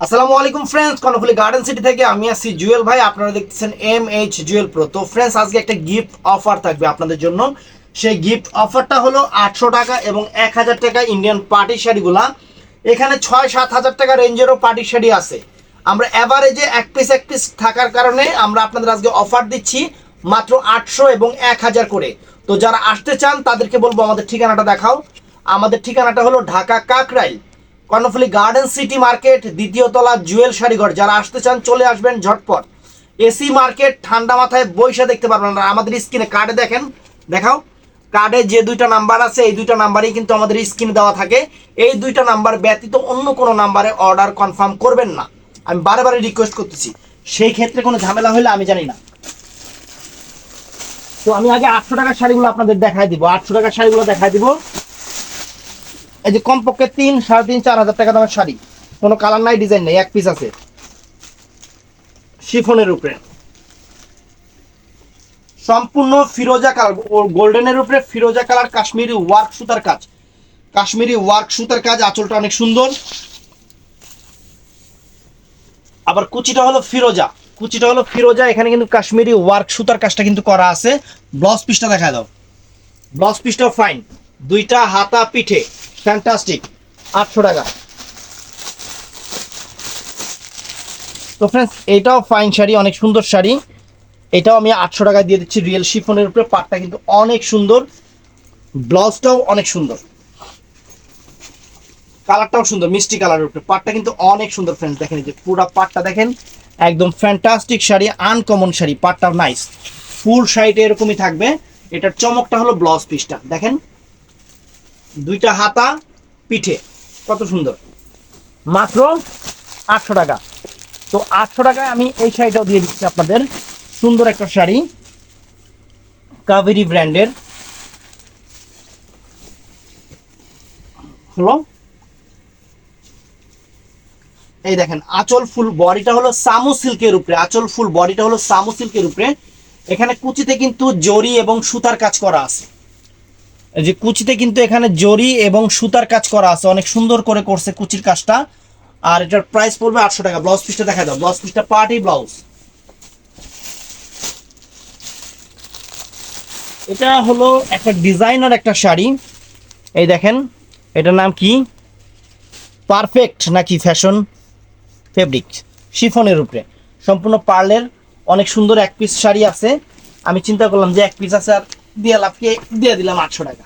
আসসালামু আলাইকুম friends Karnaphuli garden city থেকে আমি আছি জুয়েল ভাই, আপনারা দেখতেছেন এম এইচ জুয়েল প্রো তো ফ্রেন্ডস আজকে একটা গিফট অফার থাকবে আপনাদের জন্য। সেই গিফট অফারটা হলো আটশো টাকা এবং এক হাজার টাকা ইন্ডিয়ান পার্টি শাড়িগুলা। এখানে ছয় সাত হাজার টাকা রেঞ্জেরও পার্টি শাড়ি আছে। আমরা অ্যাভারেজে এক পিস এক পিস থাকার কারণে আমরা আপনাদের আজকে অফার দিচ্ছি মাত্র আটশো এবং এক হাজার করে। তো যারা আসতে চান, তাদেরকে বলব আমাদের ঠিকানাটা দেখাও। আমাদের ঠিকানাটা হলো Dhaka Kakrail. Karnaphuli garden city market দ্বিতীয় তলা জুয়েল শাড়িঘর যারা আসতে চান, চলে আসবেন ঝটপট। এসি মার্কেট ঠান্ডা মাথায় বৈশা দেখতে পারবেন না আমাদের স্ক্রিনে কার্ডে দেখেন। দেখাও। কার্ডে যে দুইটা নাম্বার আছে, এই দুইটা নাম্বারই কিন্তু আমাদের স্ক্রিনে দেওয়া থাকে। এই দুইটা নাম্বার ব্যতীত অন্য কোনো নাম্বারে অর্ডার কনফার্ম করবেন না। আমি বারে বারে রিকোয়েস্ট করতেছি। সেই ক্ষেত্রে কোনো ঝামেলা হলে আমি জানি না। তো আমি আগে আটশো টাকার শাড়িগুলো আপনাদের দেখাই দিব। আটশো টাকার শাড়িগুলো দেখাই দিব। এই যে কমপক্ষে তিন, সাড়ে তিন, চার হাজার টাকা দামের শাড়ি। কোনো কালার নাই ডিজাইন নাই, এক পিস আছে। শিফনের উপরে। সম্পূর্ণ ফিরোজা কালার গোল্ডেনের উপরে ফিরোজা কালার, কাশ্মীরি ওয়ার্ক সুতার কাজ। কাশ্মীরি ওয়ার্ক সুতার কাজ, আঁচলটা অনেক সুন্দর। আবার কুচিটা হলো ফিরোজা। কুচিটা হলো ফিরোজা, এখানে কিন্তু কাশ্মীরি ওয়ার্ক সুতার কাজটা কিন্তু করা আছে। ব্লাউজ পিসটা দেখা দাও। ব্লাউজ পিসটাও ফাইন দুইটা হাতা পিঠে। ফ্যান্টাস্টিক আটশো টাকা। তো ফ্রেন্ডস এটাও ফাইন শাড়ি, অনেক সুন্দর শাড়ি। এটাও আমি আটশো টাকায় দিয়ে দিচ্ছি রিয়েল শিফনের উপরে। পাটটা কিন্তু অনেক সুন্দর। ব্লাউজটাও অনেক সুন্দর। কালারটাও সুন্দর, মিষ্টি কালারের উপরে। পাটটা কিন্তু অনেক সুন্দর ফ্রেন্ডস দেখেন যে পুরো পাটটা দেখেন। একদম ফ্যান্টাস্টিক শাড়ি আনকমন শাড়ি পাটটাও নাইস ফুল শাড়িটা এরকমই থাকবে। এটার চমকটা হলো ব্লাউজ পিসটা দেখেন। দুইটা হাতা, পিঠে। কত সুন্দর। মাত্র আটশো টাকা। তো আটশো টাকায় আমি এই শাড়িটাও দিয়ে দিচ্ছি আপনাদের। সুন্দর একটা শাড়ি। কাবেরি ব্র্যান্ডের। হলো। এই দেখেন, আঁচল ফুল বডিটা হলো সামু সিল্কের উপরে। আঁচল ফুল বডিটা হলো সামু সিল্কের উপরে। এখানে কুচিতে কিন্তু জরি এবং সুতার কাজ করা আছে। যে কুচিতে কিন্তু এখানে জরি এবং সুতার কাজ করা আছে। অনেক সুন্দর করে করছে কুচির কাজটা। আর এটার প্রাইস পড়বে আটশো টাকা। ব্লাউজ পিসটা দেখা দাও। ব্লাউজ পিসটা পার্টি ব্লাউজ এটা হলো একটা ডিজাইনার একটা শাড়ি। এই দেখেন, এটার নাম কি? পারফেক্ট নাকি ফ্যাশন ফেব্রিক শিফনের উপরে। সম্পূর্ণ পার্লের অনেক সুন্দর এক পিস শাড়ি আছে। আমি চিন্তা করলাম যে এক পিস আছে আর দিয়ে লাভকে দিয়ে দিলাম আটশো টাকা।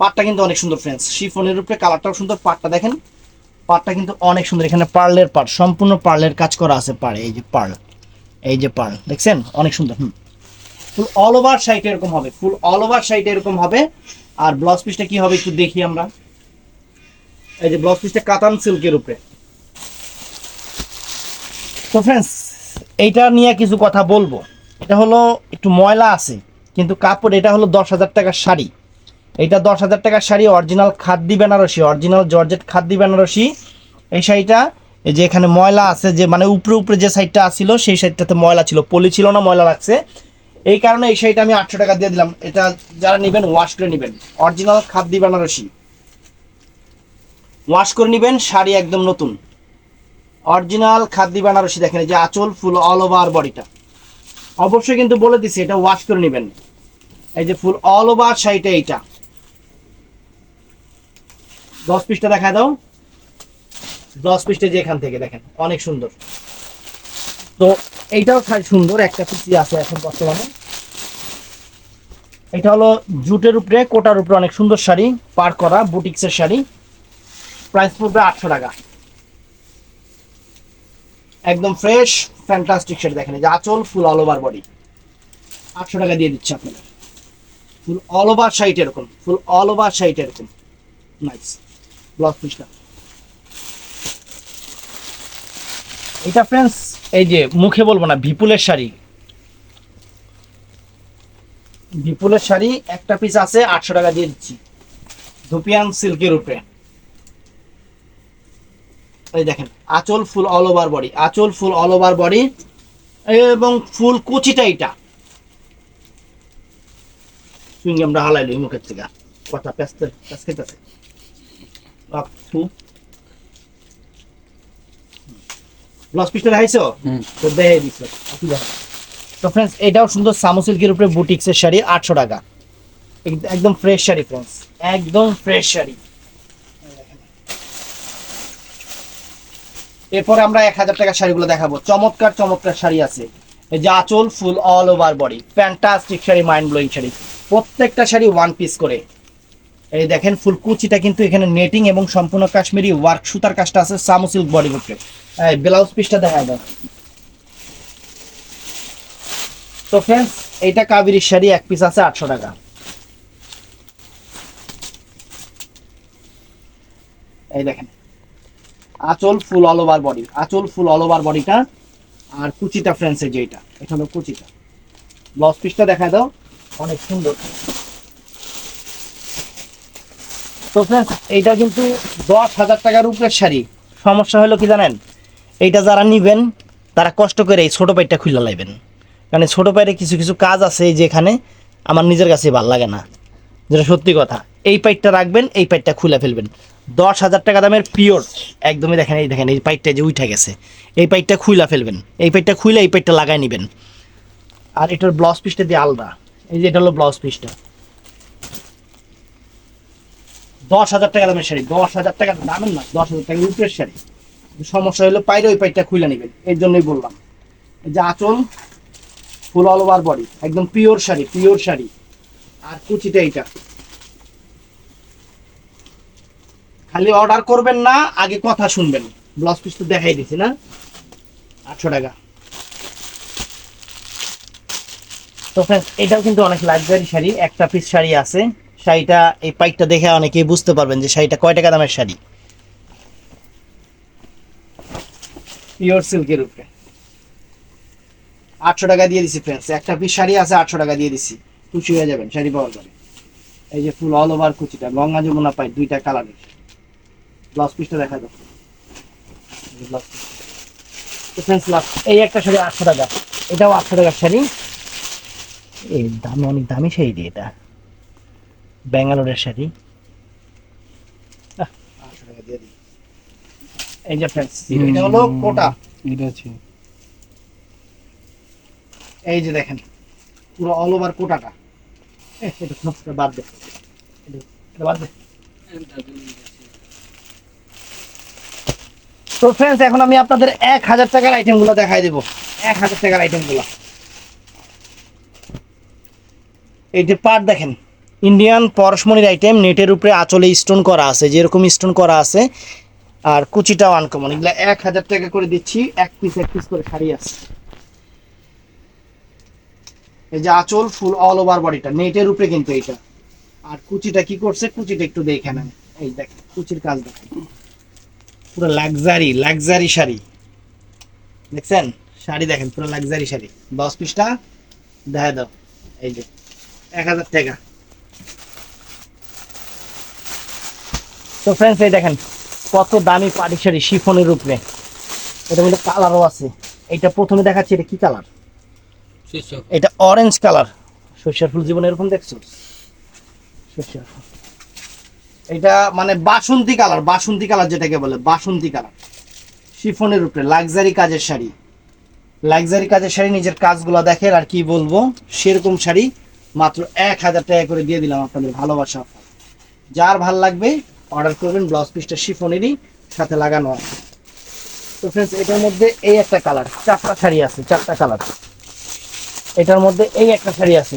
পাটটা কিন্তু অনেক সুন্দর ফ্রেন্ডস শিফনের উপরে কালারটাও সুন্দর পাটটা দেখেন। পাটটা কিন্তু অনেক সুন্দর। এখানে পার্লের পাট সম্পূর্ণ পার্লের কাজ করা আছে পাড়ে, এই যে পার্ল এই যে পার্ল দেখছেন? অনেক সুন্দর, হুম। ফুল অল ওভার সাইড এরকম হবে, ফুল অল ওভার সাইড এরকম হবে। আর ব্লাউজ পিসটা কি হবে একটু দেখি আমরা। এই যে ব্লাউজ পিসটা কাতান সিল্কের উপরে। তো ফ্রেন্ডস এইটা নিয়ে কিছু কথা বলব। এটা হলো একটু ময়লা আছে। কিন্তু কাপড়, এটা হলো দশ হাজার টাকার শাড়ি। এটা দশ হাজার টাকার sari original khadi Benarasi original georgette khadi Benarasi. এই শাড়িটা, এই যে এখানে ময়লা আছে, যে মানে উপরে উপরে যে সাইডটা আসছিল সেই সাইডটাতে ময়লা ছিল, পলি ছিল না, ময়লা লাগছে। এই কারণে এই শাড়িটা আমি আটশো টাকা দিয়ে দিলাম। এটা যারা নেবেন ওয়াশ করে নেবেন। অরিজিনাল খাদ্যি বেনারসি। ওয়াশ করে নেবেন, শাড়ি একদম নতুন। অরিজিনাল খাদ্যি বেনারসি দেখেন, এই যে আঁচল, ফুল অল ওভার বডিটা অবশ্যই কিন্তু বলে দিছি, এটা ওয়াশ করে নেবেন। এই যে ফুল অল ওভার শাড়িটা এইটা। দশ পিসটা দেখা দাও। দশ পিসটা যে এখান থেকে দেখেন, অনেক সুন্দর। তো এইটাও খাই সুন্দর, একটা পিসি আছে এখন বর্তমানে। এটা হলো জুটের উপরে, কোটার উপরে অনেক সুন্দর শাড়ি পার করা, বুটিক্সের শাড়ি। প্রাইস পড়বে আটশো টাকা। একদম ফ্রেশ ফ্যান্টাস্টিক শাড়ি দেখেন যে আঁচল ফুল অল ওভার বডি আটশো টাকা দিয়ে দিচ্ছে আপনাদের ফুল অল ওভার শাড়িটা এরকম ফুল অল ওভার শাড়িটা এরকম। নাইস ব্লাউজ পিসটা এটা ফ্রেন্ডস এই যে মুখে বলব না বিপুলের শাড়ি। বিপুলের শাড়ি একটা পিস আছে আটশো টাকা দিয়ে দিচ্ছি। ধুপিয়ান সিল্কের উপরে। এই দেখেন আঁচল ফুল অল ওভার বডি আঁচল ফুল অল ওভার বডি এবং ফুল কুচিটা এটা। চুইংগামটা এই মুখের থেকে। কথা ব্লাউজ পিসটা দেখাইছো হুম। তো দেখাই দিছো। তো ফ্রেন্ডস এটাও সুন্দর সামো সিল্কের উপরে বুটিক্সের শাড়ি আটশো টাকা। একদম ফ্রেশ শাড়ি ফ্রেন্ডস একদম ফ্রেশ শাড়ি। এরপরে আমরা এক হাজার টাকার শাড়িগুলো দেখাবো। চমৎকার চমৎকার শাড়ি আছে। এই যে আঁচল full all over body fantastic sari mind blowing sari. প্রত্যেকটা শাড়ি ওয়ান পিস করে। এই দেখেন, ফুল কুচিটা কিন্তু এখানে নেটিং এবং সম্পূর্ণ কাশ্মীরি ওয়ার্ক সুতার কাজটা আছে, সামো সিল্ক বডি এই ব্লাউজ পিসটা দেখা যায় তো ফ্রেন্ডস এইটা কাবেরি শাড়ি, এক পিস আছে আটশো টাকা। এই দেখেন, আঁচল ফুল অল ওভার বডি আঁচল ফুল অল ওভার বডিটা আর কুচিটা ফ্রেন্ডসের যেটা এটা হলো কুচিটা। ব্লাউজ পিসটা দেখা দাও। অনেক সুন্দর। তো ফ্রেন্ডস এইটা কিন্তু দশ হাজার টাকার উপরের শাড়ি। সমস্যা হলো কি জানেন? এইটা যারা নিবেন, তারা কষ্ট করে এই ছোটো পাইটটা খুলে লাইবেন। কারণ ছোটো পাইটে কিছু কিছু কাজ আছে যেখানে আমার নিজের কাছে ভালো লাগে না। যেটা সত্যি কথা, এই পাইটটা রাখবেন, এই পাইটটা খুলে ফেলবেন। দশ হাজার টাকা দামের পিওর, একদমই দেখেন, এই দেখেন, এই পাইটটা যে উঠে গেছে। এই পাইটটা খুইলা ফেলবেন, এই পাইটটা খুইলে, এই পাইটটা লাগাই নেবেন। আর এটার ব্লাউজ পিসটা দিয়ে আলাদা। এই যে এটা হলো ব্লাউজ পিসটা দশ হাজার টাকা দামের শাড়ি, দশ হাজার টাকা দামের না, দশ হাজার টাকা উপরের শাড়ি। সমস্যা হলো পাইরে ওই পাইটটা খুলে নেবেন, এর জন্যই বললাম। এই যে আঁচল ফুল অল ওভার বডি একদম পিওর শাড়ি পিওর শাড়ি। আর কুচিটা এইটা। খালি অর্ডার করবেন না, আগে কথা শুনবেন। ব্লাউজ পিস তো দেখাই দিছি, না? আটশো টাকা। তো ফ্রেন্ডস এটাও কিন্তু অনেক লাক্সারি শাড়ি। একটা পিস শাড়ি আছে। শাড়িটা এই পাইকটা দেখে অনেকেই বুঝতে পারবেন যে শাড়িটা কয় টাকা দামের শাড়ি। পিওর সিল্কের উপরে। আটশো টাকা দিয়ে দিছি ফ্রেন্ডস একটা পিস শাড়ি আছে আটশো টাকা দিয়ে দিছি। খুশি হয়ে যাবেন শাড়ি পাওয়া যাবে এই যে ফুল অল ওভার কুচিটা গঙ্গা যমুনা পাই দুইটা কালারের ব্লাউজ পিসটা দেখা দাও। এই যে blouse piece। তো friends, last- এই একটা শাড়ি আটশো টাকা। এটাও আটশো টাকার শাড়ি। এই দাম অনেক দামি শাড়ি এটা। ব্যাঙ্গালোরের শাড়ি। আহ, 800 টাকা দিয়ে দিই। এই যে এটা হলো কোটা। এটা আছে এই যে দেখেন পুরো অল ওভার কোটাটা। এটা বাদ দে। এটা বাদ দে। তো ফ্রেন্ডস এখন আমি আপনাদের এক হাজার টাকার আইটেমগুলো দেখাই দেবো। এক হাজার টাকার আইটেমগুলো এই যে পাট দেখেন ইন্ডিয়ান পরশমণির আইটেম নেটের উপরে আঁচলে স্টোন করা আছে, যেরকম স্টোন করা আছে, আর কুচিটাও আনকমন এগুলো এক হাজার টাকা করে দিচ্ছি, এক পিস এক পিস করে শাড়ি আছে। এই যে আঁচল ফুল অল ওভার বডিটা নেটের উপরে কিন্তু এইটা। আর কুচিটা কি করছে, কুচিটা একটু দেখে নেন। এই দেখেন, কুচির কাজ দেখেন। পুরো লাক্সারি লাক্সারি শাড়ি। দেখছেন? শাড়ি দেখেন, পুরো লাক্সারি শাড়ি। দশ পিসটা দেখা দাও। এই যে। এক হাজার টাকা। তো ফ্রেন্ডস এই দেখেন কত দামি পাটি শাড়ি শিফনের উপরে এটার মধ্যে কালারও আছে। এটা প্রথমে দেখাচ্ছি এটা কি কালার এটা অরেঞ্জ কালার সর্ষের ফুল জীবন এরকম দেখছ? সর্ষের ফুল। এটা মানে বাসন্তী কালার বাসন্তী কালার যেটাকে বলে বাসন্তী কালার শিফনের উপরে লাক্সারি কাজের শাড়ি। লাক্সারি কাজের শাড়ি নিজের কাজগুলো দেখেন আর কি বলব। সেরকম শাড়ি মাত্র এক হাজার টাকা করে দিয়ে দিলাম আপনাদের ভালোবাসা। যার ভালো লাগবে অর্ডার করবেন ব্লাউজ পিসটা শিফনেরই সাথে লাগানো আছে। তো ফ্রেন্ডস এটার মধ্যে এই একটা কালার চারটা শাড়ি আছে, চারটা কালার এটার মধ্যে এই একটা শাড়ি আছে।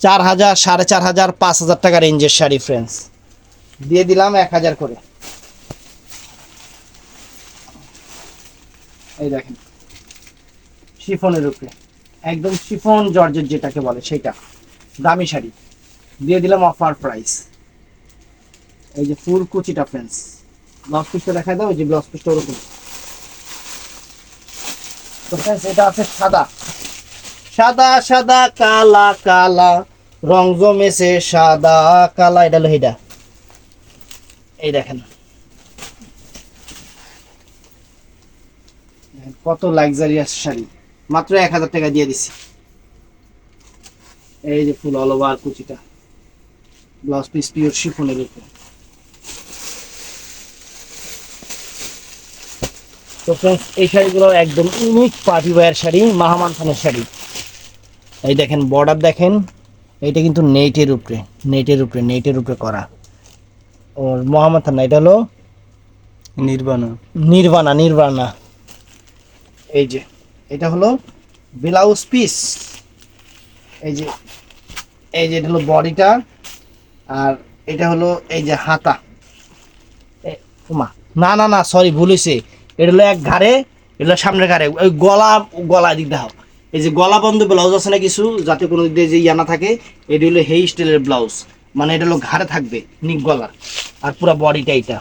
চার হাজার, সাড়ে চার হাজার, পাঁচ হাজার টাকা রেঞ্জের শাড়ি ফ্রেন্ডস দিয়ে দিলাম এক হাজার করে। এই দেখেন, শিফনের উপরে। একদম শিফন জর্জের যেটাকে বলে সেটা। দামি শাড়ি। দিয়ে দিলাম অফার প্রাইস এই যে ফুল কুচিটা ফ্রেন্ডস ব্লাউজ পিসটা দেখা দাও ওই যে ব্লাউজ পিসটা ওরকম। তো friends, এটা আছে সাদা। সাদা সাদা কালা কালা। রং জমেছে সাদা কালা এটা এটা। এই দেখেন, কত লাক্সারিয়াস শাড়ি। মাত্র এক হাজার টাকা দিয়ে দিছি। এই যে ফুল অল ওভার কুচিটা। ব্লাউজ পিস পিওর শিফনের উপরে। তো ফ্রেন্ডস এই শাড়িগুলো একদম ইউনিক পার্টি ওয়্যার শাড়ি মাহমান খানের শাড়ি। এই দেখেন বর্ডার দেখেন এটা কিন্তু নেটের উপরে নেটের উপরে নেটের উপরে করা। ওর মোহাম্মদ খান এটা হলো নির্বাণা। নির্বাণা নির্বাণা। এই যে। এটা হলো ব্লাউজ পিস। এই যে এই যে এটা হলো বডিটা, আর এটা হলো এই যে হাতা। না না না সরি ভুল এটা হলো এক ঘাড়ে, এটা হলো সামনের ঘাড়ে। ওই গলা গলা দিক দাও এই যে গলা বন্ধ ব্লাউজ আছে না কিছু, যাতে কোনো দিক দিয়ে যে ইয়া না থাকে, এটি হলো হেই স্টাইলের ব্লাউজ। মানে এটা হলো ঘাড়ে থাকবে, নিক গলার। আর পুরো বডিটা এটা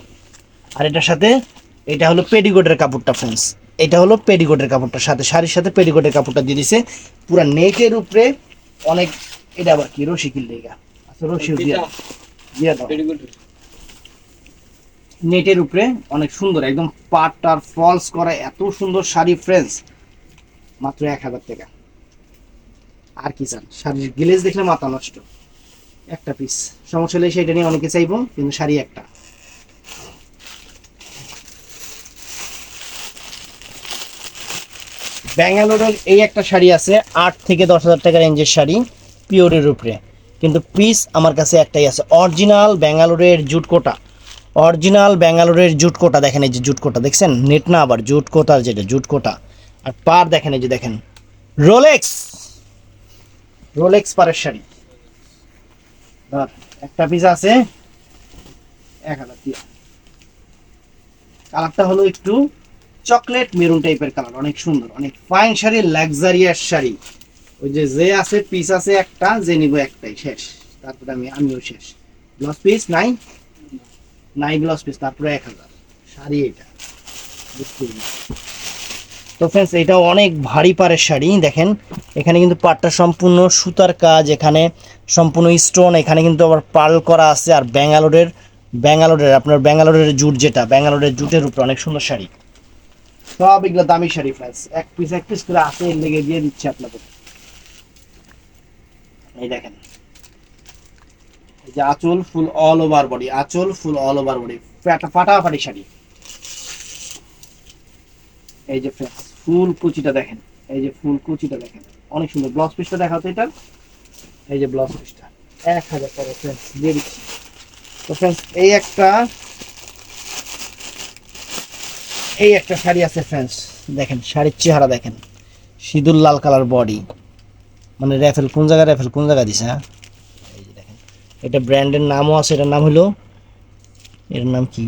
আর এটার সাথে, এটা হলো পেডিকোটের কাপড়টা ফ্রেন্ডস এটা হলো পেডিকোটের কাপড়টার সাথে শাড়ির সাথে পেডিকোটের কাপড়টা দিয়ে দিছে। পুরা নেটের উপরে অনেক এটা আবার কি রশি কিল লেগা আচ্ছা রশি দিয়ে। দাও, দিয়ে দাও। নেটের উপরে অনেক সুন্দর একদম পাটটার ফলস করা এত সুন্দর শাড়ি ফ্রেন্ডস মাত্র এক হাজার টাকা। আর কি চান? শাড়ির গ্লেজ দেখলে মাথা নষ্ট। একটা পিস সমস্যা হলে সেটা নিয়ে অনেকে চাইব কিন্তু শাড়ি একটা। ব্যাঙ্গালোরের এই একটা শাড়ি আছে, আট থেকে দশ হাজার টাকা রেঞ্জের শাড়ি, পিওরের উপরে। কিন্তু পিস আমার কাছে একটাই আছে অরিজিনাল ব্যাঙ্গালোরের জুট কোটা। অরিজিনাল ব্যাঙ্গালোরের জুট কোটা, দেখেন এই যে জুট কোটা, দেখছেন? নেট না আবার, জুট কোটার যেটা, জুট কোটা। আর পার দেখেন এই যে, দেখেন। রোলেক্স রোলেক্স পারের শাড়ি। একটা পিস আছে, এক হাজার কালারটা হলো একটু চকলেট মেরুন টাইপের কালার, অনেক সুন্দর, অনেক ফাইন শাড়ি লাক্সারিয়াস শাড়ি। ওই যে যে আছে পিস আছে একটা, যে নিব একটাই, শেষ। তারপরে আমি, আমিও শেষ। ব্লাউজ পিস নাই? নাই ব্লাউজ পিস তারপরে এক হাজার। শাড়ি এটা। তো ফ্রেন্ডস এটাও অনেক ভারী পাড়ের শাড়ি, দেখেন। এখানে কিন্তু পাটটা সম্পূর্ণ সুতার কাজ, এখানে সম্পূর্ণ স্টোন এখানে কিন্তু আবার পার্ল করা আছে, আর ব্যাঙ্গালোরের ব্যাঙ্গালোরের, আপনার ব্যাঙ্গালোরের জুট যেটা, ব্যাঙ্গালোরের জুটের উপরে অনেক সুন্দর শাড়ি। সব এগুলো দামি শাড়ি ফ্রেন্ডস এক পিস এক পিস করে এর লেগে দিয়ে দিচ্ছে আপনাদের। এই দেখেন। এই যে আঁচল ফুল অল ওভার বডি আঁচল ফুল অল ওভার বডি ফাটা ফাটাফাটি শাড়ি। এই যে ফ্রেন্ডস ফুল কুচিটা দেখেন। এই যে ফুল কুচিটা দেখেন। অনেক সুন্দর। ব্লাউজ পিসটা দেখাও তো এটার। এই যে ব্লাউজ পিসটা এক হাজার টাকা ফ্রেন্ডস দিয়ে দিচ্ছি। তো ফ্রেন্ডস এই একটা এই একটা শাড়ি আছে ফ্রেন্ডস দেখেন শাড়ির চেহারা দেখেন। সিঁদুর লাল কালার বডি মানে র্যাফেল কোন জায়গায় র্যাফেল কোন জায়গায় দিছে হ্যাঁ? এই যে দেখেন এটা ব্র্যান্ডের নামও আছে এটার নাম হলো এর নাম কি?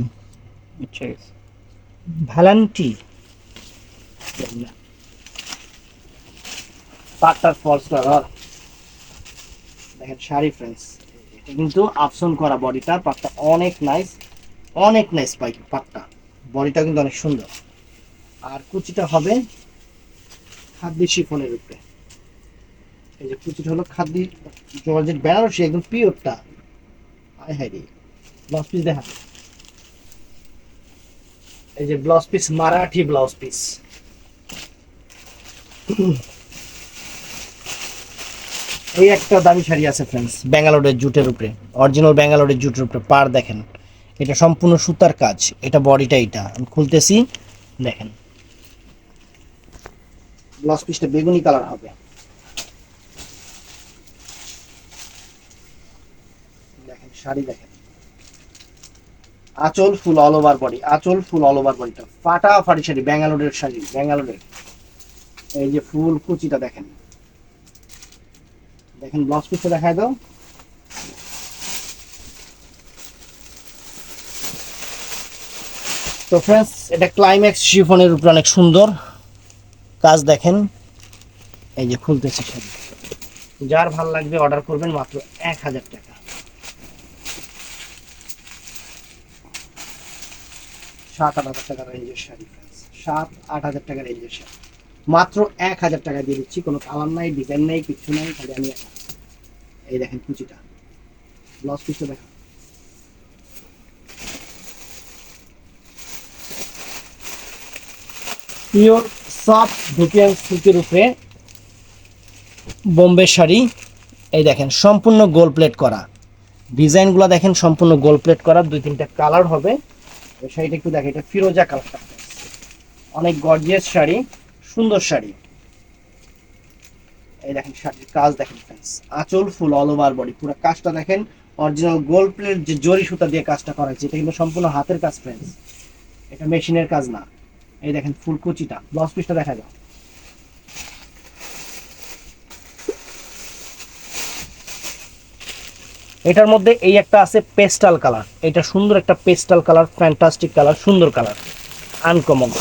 ভ্যালান্টি পাটটার ফলস কালার দেখেন শাড়ি ফ্রেন্ডস এটা কিন্তু আপসন করা বডিটা পাটটা অনেক নাইস অনেক নাইস পাই পাটটা। বডিটা কিন্তু অনেক সুন্দর। আর কুচিটা হবে খাদ্যি শিফনের উপরে এই যে কুচিটা হলো খাদ্যি জর্জেট বেনারসি একদম পিওরটা। আয় হায় ব্লাউজ পিস দেখা। এই যে blouse piece Marathi blouse piece এই একটা দামি শাড়ি আছে ফ্রেন্ডস ব্যাঙ্গালোরের জুটের উপরে। অরিজিনাল ব্যাঙ্গালোরের জুটের উপরে পার দেখেন। এটা সম্পূর্ণ সুতার কাজ, এটা বডিটা এটা। আমি খুলতেছি, দেখেন। ব্লাউজ পিসটা বেগুনি কালার হবে। দেখেন, শাড়ি দেখেন। আঁচল ফুল অল ওভার বডি আঁচল ফুল অল ওভার বডিটা ফাটা ফাটি শাড়ি, ব্যাঙ্গালোরের শাড়ি, ব্যাঙ্গালোরের। এই যে ফুল কুচিটা দেখেন। দেখেন ব্লাউজ পিসটা দেখায় দাও। তো ফ্রেন্ডস এটা ক্লাইম্যাক্স শিফনের উপরে অনেক সুন্দর। কাজ দেখেন। এই যে খুলতেছে শাড়ি যার ভালো লাগবে অর্ডার করবেন মাত্র এক হাজার টাকা। সাত, আট হাজার টাকা রেঞ্জের শাড়ি সাত, আট হাজার টাকা রেঞ্জের শাড়ি। মাত্র এক হাজার টাকা দিয়ে দিচ্ছি। কোনো কালার নাই ডিজাইন নাই, কিছু নাই, খালি আমি এই দেখেন কুচিটা। ব্লাউজ পিসটা দেখেন। পিওর সফট ভুটিয়ান সিল্কের উপরে বোম্বে শাড়ি। এই দেখেন, সম্পূর্ণ গোল প্লেট করা। ডিজাইনগুলো দেখেন, সম্পূর্ণ গোল প্লেট করা। দুই তিনটা কালার হবে। ওই শাড়িটা একটু দেখেন, এটা ফিরোজা কালারটা অনেক গর্জিয়াস শাড়ি, সুন্দর শাড়ি। এই দেখেন, শাড়ির কাজ দেখেন ফ্রেন্ডস আঁচল ফুল অল ওভার বডি পুরো কাজটা দেখেন। অরিজিনাল গোল্ড প্লেট যে জরি সুতা দিয়ে কাজটা করা হয়েছে, এটা কিন্তু সম্পূর্ণ হাতের কাজ ফ্রেন্ডস এটা মেশিনের কাজ না। এই দেখেন, ফুল কুচিটা ব্লাউজ পিসটা দেখা যাও এটার মধ্যে এই একটা আছে পেস্টাল কালার। এটা সুন্দর একটা পেস্টাল কালার, ফ্যান্টাস্টিক কালার, সুন্দর কালার, আনকমন।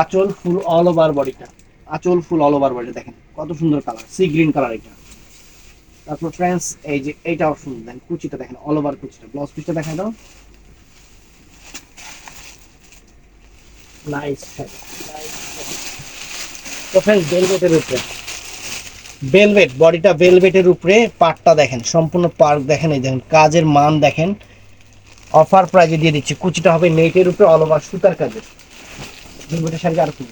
আঁচল ফুল অল ওভার বডিটা আঁচল ফুল অল ওভার বডিটা দেখেন, কত সুন্দর কালার, সি গ্রিন কালার এটা। তারপর ফ্রেন্ডস এই যে এইটাও সুন্দর দেখেন কুচিটা দেখেন অল ওভার কুচিটা ব্লাউজ পিসটা দেখা দাও। নাইস তো ফ্রেন্ডস ভেলভেটের উপরে। ভেলভেট বডিটা ভেলভেটের উপরে পাটটা দেখেন সম্পূর্ণ পার্ক দেখেন এই দেখেন কাজের মান দেখেন। অফার প্রাইজে দিয়ে দিচ্ছি কুচিটা হবে নেটের উপরে অল ওভার সুতার কাজের ভেলভেটের শাড়ি আর কি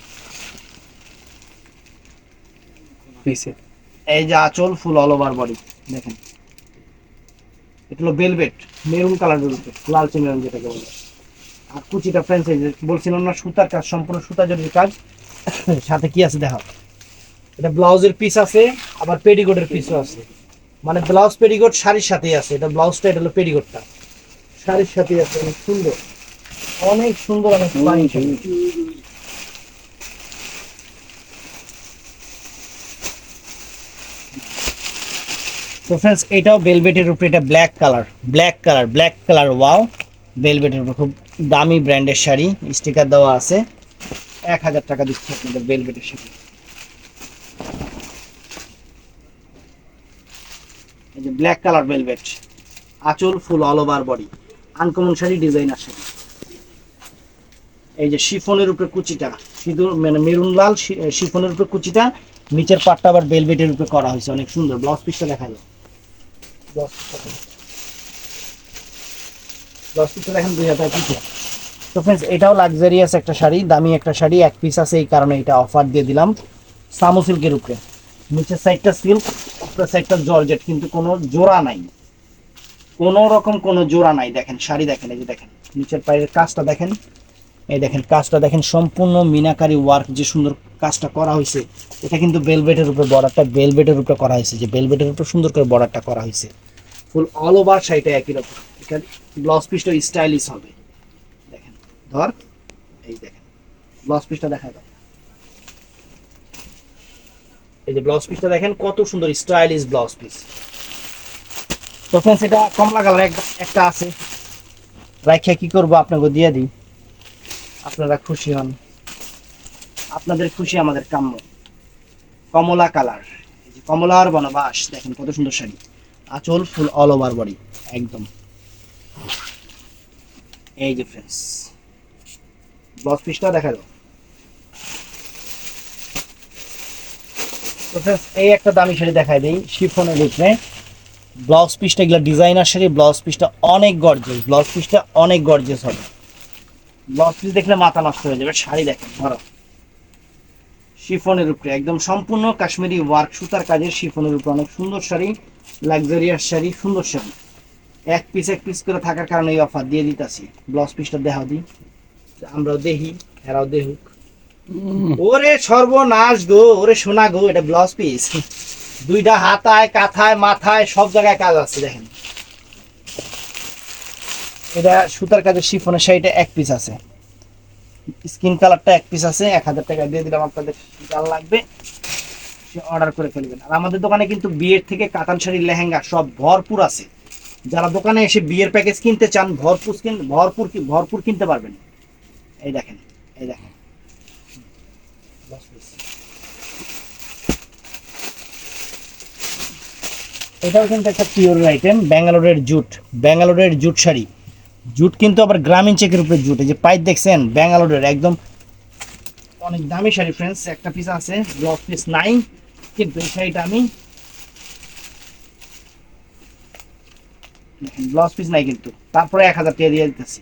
এই যে আঁচল ফুল অল ওভার বডি দেখেন। এটা হলো ভেলভেট মেরুন কালার উপরে লালচে মেরুন যেটাকে বলে। আর কুচিটা ফ্রেন্স বলছিলাম না সুতার কাজ সম্পূর্ণ সুতা জরির কাজ। সাথে কি আছে দেখা এটা ব্লাউজের পিস আছে আবার পেডিকোটের পিসও আছে। মানে ব্লাউজ পেডিকোট শাড়ির সাথেই আছে। এটা ব্লাউজটা এটা হলো পেডিকোটটা শাড়ির সাথেই আছে অনেক সুন্দর। অনেক সুন্দর অনেক তো ফ্রেন্ডস এটাও ভেলভেটের উপরে, এটা black colour black colour black colour wow ভেলভেটের উপর খুব দামি ব্র্যান্ডের শাড়ি স্টিকার দেওয়া আছে। এক হাজার টাকা দিচ্ছি আপনাদের ভেলভেটের শাড়ি। এই যে ব্ল্যাক কালার ভেলভেট আঁচল full all over body uncommon sari designer sari. এই যে শিফনের উপরে কুচিটা, সিঁদুর মানে মেরুন লাল শিফনের উপরে কুচিটা, নিচের পাটটা আবার ভেলভেটের উপরে করা হয়েছে, অনেক সুন্দর ব্লাউজ পিসটা দেখা যায় তো ফ্রেন্ডস এটাও লাক্সারিয়াস একটা শাড়ি, দামি একটা শাড়ি, এক পিস আছে, এই কারণে এটা অফার দিয়ে দিলাম। সামো সিল্কের উপরে। নিচের সাইডটা সিল্ক উপরের সাইডটা জর্জেট, কিন্তু কোনো জোড়া নাই। কোনো রকম কোনো জোড়া নাই, দেখেন, শাড়ি দেখেন, এই যে দেখেন, নিচের পায়ের কাজটা দেখেন। এই দেখেন, কাজটা দেখেন, সম্পূর্ণ মিনাকারি ওয়ার্ক যে সুন্দর কাজটা করা হয়েছে, এটা কিন্তু বেলভেটের উপরে বর্ডারটা বেলভেটের উপরে করা হয়েছে, যে বেলভেটের উপরে সুন্দর করে বর্ডারটা করা হয়েছে। ফুল অল ওভার শাড়িটা একই রকম। এটা ব্লাউজ পিসটা স্টাইলিশ হবে। দেখেন, ধর, এই দেখেন ব্লাউজ পিসটা দেখা দাও এই যে ব্লাউজ পিসটা দেখেন, কত সুন্দর স্টাইলিশ ব্লাউজ পিস তো ফ্রেন্ডস এটা কমলা কালার একটা আছে। রাখিয়া কি করব, আপনাকে দিয়ে দিই। আপনারা খুশি হন। আপনাদের খুশি আমাদের কাম্য। কমলা কালার। কমলার বনবাস দেখেন কত সুন্দর শাড়ি। আঁচল ফুল অল ওভার বডি একদম। এই যে ফ্রেন্ডস ব্লাউজ পিসটা দেখা দাও তো friends, এই একটা দামি শাড়ি দেখাই দেই শিফনের উপরে ব্লাউজ পিসটা এগুলো ডিজাইনার শাড়ি ব্লাউজ পিসটা অনেক গর্জিয়াস ব্লাউজ পিসটা অনেক গর্জিয়াস হবে। ব্লাউজ পিস দেখলে মাথা নষ্ট হয়ে যাবে শাড়ি দেখেন ধরো। শিফনের উপরে একদম সম্পূর্ণ কাশ্মীরি ওয়ার্ক সুতার কাজের শিফনের উপরে অনেক সুন্দর শাড়ি লাক্সারিয়াস শাড়ি সুন্দর শাড়ি। এক পিস এক পিস করে থাকার কারণে এই অফার দিয়ে দিতেছি। ব্লাউজ পিসটা দেখাও দিই আমরাও দেখি এরাও দেখুক। ওরে সর্বনাশ গো ওরে সোনা গো এটা ব্লাউজ পিস দুইটা হাতায় কাথায় মাথায় সব জায়গায় কাজ আছে দেখেন। এটা সুতার কাজের শিফনের শাড়িটা এক পিস আছে। স্কিন কালারটা এক পিস আছে, এক হাজার টাকা দিয়ে দিলাম আপনাদের। যার লাগবে, সে অর্ডার করে ফেলবেন। আর আমাদের দোকানে কিন্তু বিয়ের থেকে কাতান শাড়ি লেহেঙ্গা সব ভরপুর আছে। যারা দোকানে এসে বিয়ের প্যাকেজ কিনতে চান, ভরপুর কিন ভরপুর কি- ভরপুর কিনতে পারবেন। এই দেখেন এই দেখেন। এটাও কিন্তু একটা পিওর আইটেম ব্যাঙ্গালোরের জুট ব্যাঙ্গালোরের জুট শাড়ি। জুট কিন্তু আবার গ্রামীণ চেকের উপরে জুট। এই যে পাইপ দেখছেন, ব্যাঙ্গালোরের একদম অনেক দামি শাড়ি ফ্রেন্ডস একটা পিস আছে ব্লাউজ পিস নাই কিন্তু এই শাড়িটা আমি ব্লাউজ পিস নাই কিন্তু, তারপরে এক হাজার টাকা দিয়ে দিতেছি।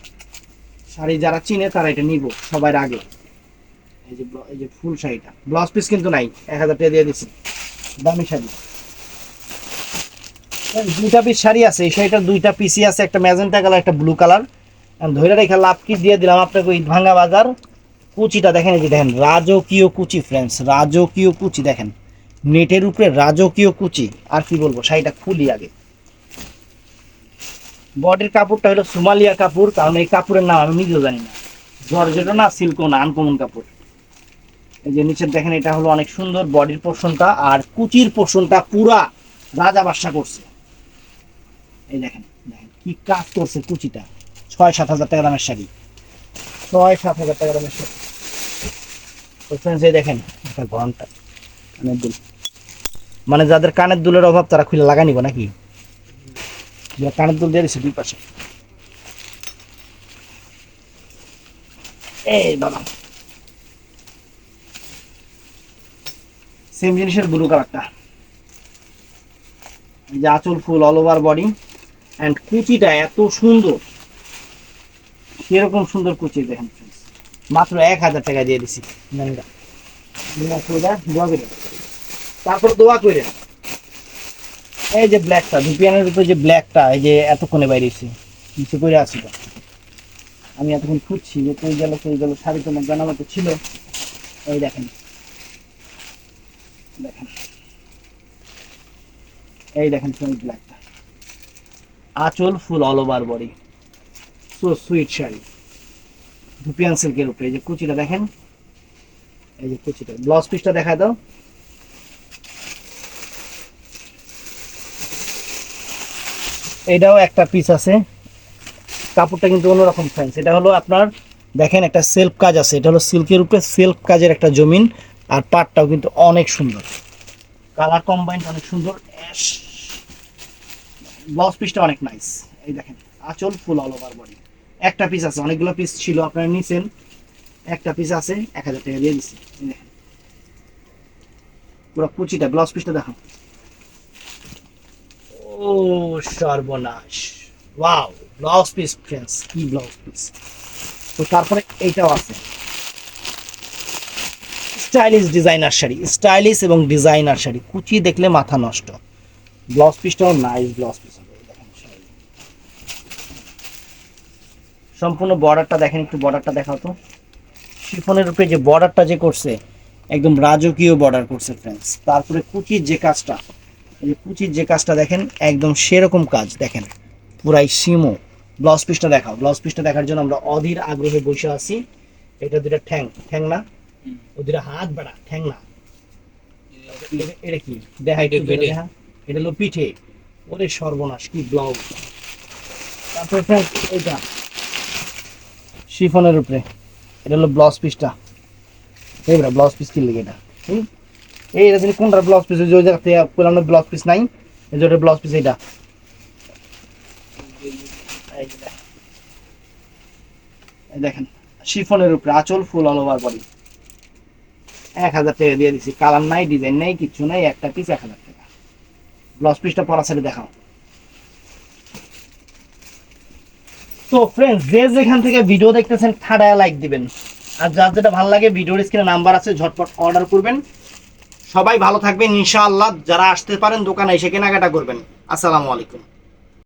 শাড়ি যারা চিনে তারা এটা নিব সবার আগে এই যে এই যে ফুল শাড়িটা ব্লাউজ পিস কিন্তু নাই, এক হাজার টাকা দিয়ে দিচ্ছি দামি শাড়ি। দুইটা পিস শাড়ি আছে, এই শাড়িটার দুইটা পিসি আছে, একটা ম্যাজেন্টা কালার একটা ব্লু কালার ধরে রেখে লাভ কি দিয়ে দিলাম আপনাকে ঈদ ভাঙ্গা বাজার। কুচিটা দেখেন এই যে দেখেন, রাজকীয় কুচি ফ্রেন্ডস রাজকীয় কুচি দেখেন। নেটের উপরে রাজকীয় কুচি, আর কি বলব, শাড়িটা খুলি আগে। বডির কাপড়টা হলো সোমালিয়া কাপড়, কারণ এই কাপড়ের নাম আমি নিজেও জানি না। জর্জেটও না সিল্কও না আনকমন কাপড়। এই যে নিচের দেখেন, এটা হলো অনেক সুন্দর বডির পোর্শনটা আর কুচির পোর্শনটা পুরা রাজা বাসা করছে। এই দেখেন দেখেন, কি কাজ করছে কুচিটা। ছয়, সাত হাজার টাকা দামের শাড়ি। ছয়, সাত হাজার টাকা দামের শাড়ি। দেখেন একটা ঘণ্টা কানের দুল। মানে যাদের কানের দুলের অভাব, তারা খুলে লাগা নিব নাকি? কানের দুল দিয়ে দিচ্ছে দুই পাশে। এই বাবা। সেম জিনিসের ব্লু কালারটা এই যে আঁচল full all over body and কুচিটা এত সুন্দর। কীরকম সুন্দর কুচি দেখেন মাত্র এক হাজার টাকা দিয়ে দিছি তারপর দোয়া করে এই যে ব্ল্যাকটা দুপিয়ানের উপরে যে ব্ল্যাকটা এই যে এতক্ষণে বাইরেছি, নিচে করে তো। আমি এতক্ষণ খুঁজছি যে কই গেল কই গেল, শাড়ি তোমার জানা মতো ছিল। এই দেখেন। দেখেন। এই দেখেন তুমি ব্ল্যাকটা আঁচল full all over body so sweet sari dupion সিল্কের উপরে, এই যে কুচিটা দেখেন। এই যে কুচিটা। ব্লাউজ পিসটা দেখায় দাও। এটাও একটা পিস আছে। কাপড়টা কিন্তু অন্যরকম ফ্রেন্স এটা হলো আপনার, দেখেন একটা সেলফ কাজ আছে। এটা হলো সিল্কের উপরে সেলফ কাজের একটা জমিন। আর পাটটাও কিন্তু অনেক সুন্দর। কালার কম্বাইন্ড অনেক সুন্দর। ব্লাউজ পিসটা অনেক নাইস এই দেখেন, আঁচল ফুল অল ওভার বডি একটা পিস আছে, অনেকগুলো পিস ছিল, আপনারা নিছেন। একটা পিস আছে, এক হাজার টাকা দিয়ে দিচ্ছি দেখেন। পুরো কুচিটা ব্লাউজ পিসটা দেখো ও, সর্বনাশ। ওয়াও ব্লাউজ পিস ফ্রেন্ডস কি ব্লাউজ পিস তো তারপরে এইটাও আছে। স্টাইলিশ ডিজাইনার শাড়ি স্টাইলিশ এবং ডিজাইনার শাড়ি। কুচি দেখলে মাথা নষ্ট। ব্লাউজ পিসটাও নাইস ব্লাউজ পিস। সম্পূর্ণ বর্ডারটা দেখেন একটু বর্ডারটা দেখাও তো। শিফনের উপরে যে বর্ডারটা যে করছে একদম রাজকীয় বর্ডার করছে ফ্রেন্ডস তারপরে কুচির যে কাজটা এই কুচির যে কাজটা দেখেন একদম সেরকম কাজ। দেখেন পুরাই সিমো। ব্লাউজ পিসটা দেখাও। ব্লাউজ পিসটা দেখার জন্য আমরা অধীর আগ্রহে বসে আছি। এটা দুটা ঠ্যাং ঠ্যাং না? ও দুটা হাত বেড়া ঠ্যাং না? এটা- এটা কি? দেখা একটু দেখা। এটা হলো পিঠে। ওরে সর্বনাশ, কি ব্লাউজ। তারপরে ফ্রেন্ড এইটা। শিফনের উপরে। এটা হলো ব্লাউজ পিসটা। এইবার ব্লাউজ পিস কিনলে এটা? হুম? এই এটা তুমি কোনটা ব্লাউজ পিস? ওই জায়গা থেকে পেলাম না ব্লাউজ পিস নাই। এই যে ব্লাউজ পিস এই দেখেন। শিফনের উপরে আঁচল ফুল অল ওভার বডি এক হাজার টাকা দিয়ে দিছি। কালার নাই, ডিজাইন নাই, কিচ্ছু নাই, একটা পিস এক হাজার টাকা। ব্লাউজ পিসটা পরা সাইডে দেখাও। তো ফ্রেন্ডস যে যেখান থেকে ভিডিও দেখতেছেন, ঠাডায় লাইক দিবেন। আর যার যেটা ভালো লাগে ভিডিওর স্ক্রিনে নাম্বার আছে, ঝটপট অর্ডার করবেন। সবাই ভালো থাকবেন, ইনশাআল্লাহ। যারা আসতে পারেন দোকানে, এসে কেনাকাটা করবেন। আসসালামু আলাইকুম।